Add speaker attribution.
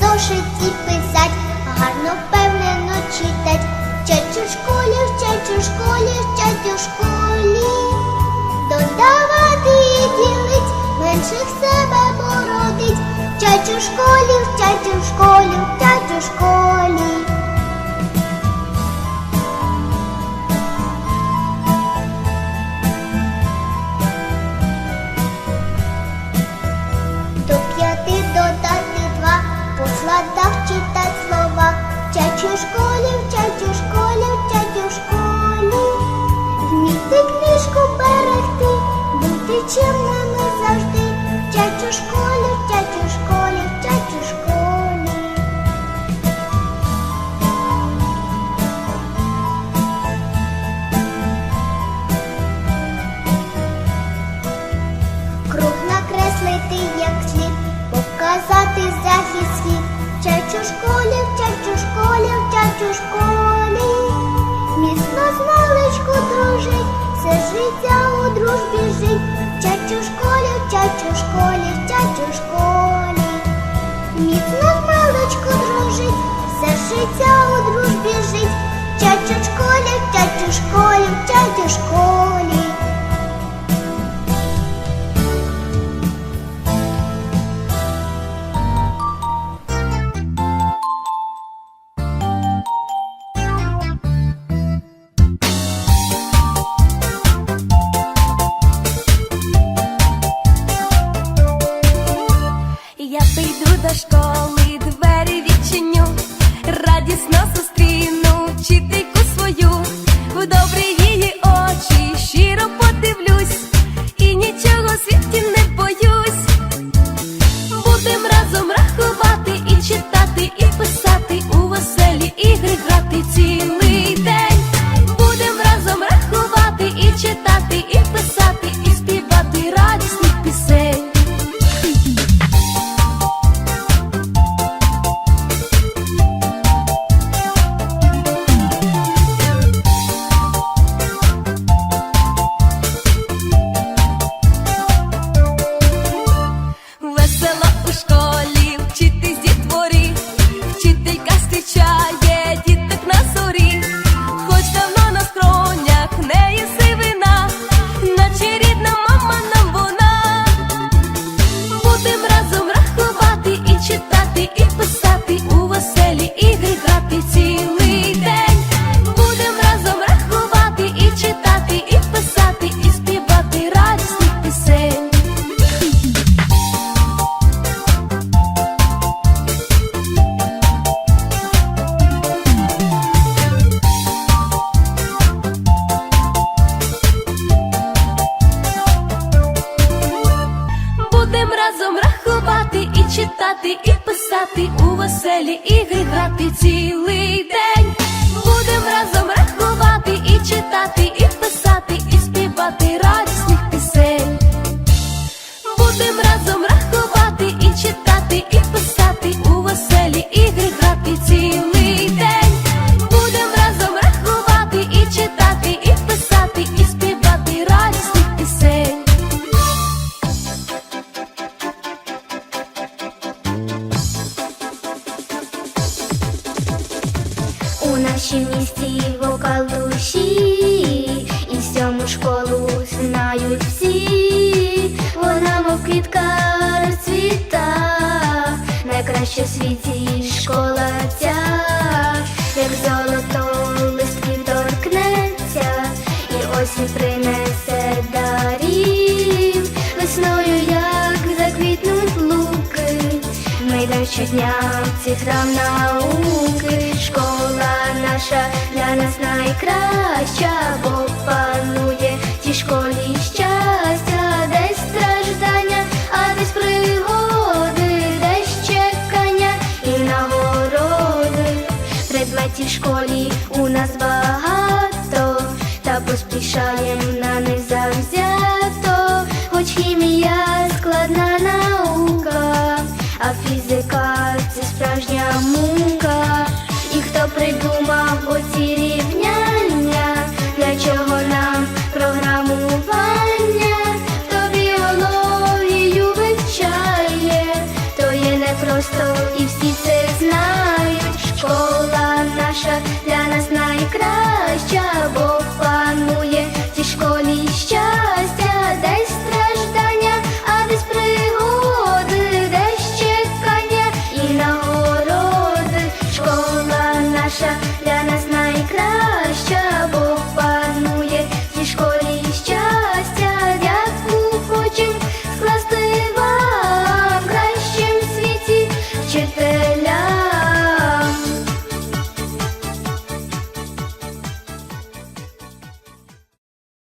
Speaker 1: зошиті писать, гарно впевнено читать. Вчать у школі, вчать у школі, вчать у школі. Додавати і ділить, менших себе бородить. Вчать у школі, вчать у школі, вчать у школі. У школі, у школі, вчать школі. Вміти книжку берегти, бути чимними завжди. Вчать у у школі. Міцно з маличку дружить, все життя у дружбі жить. Вчать у школі, вчать у школі, вчать у школі. Міцно з маличку дружить, все життя у дружбі жить. Вчать у школі, вчать у школі, вчать у школі.
Speaker 2: Я прийду до школи, веселі ігри грати цілий день. Будем разом рахувати і читати, У
Speaker 1: нашім місті вокал душі, і всьому школу знають всі. Вона, мов квітка розцвіта, найкраща в світі школа ця, як золото листків торкнеться, і осінь принесе дарів, весною, як заквітнуть луки. Ми щодня в ці храм науки. Наша для нас найкраща, бо панує в тій школі щастя, десь страждання, а десь пригоди, десь чекання і нагороди. Предметів школі у нас багато, та поспішаєм pressure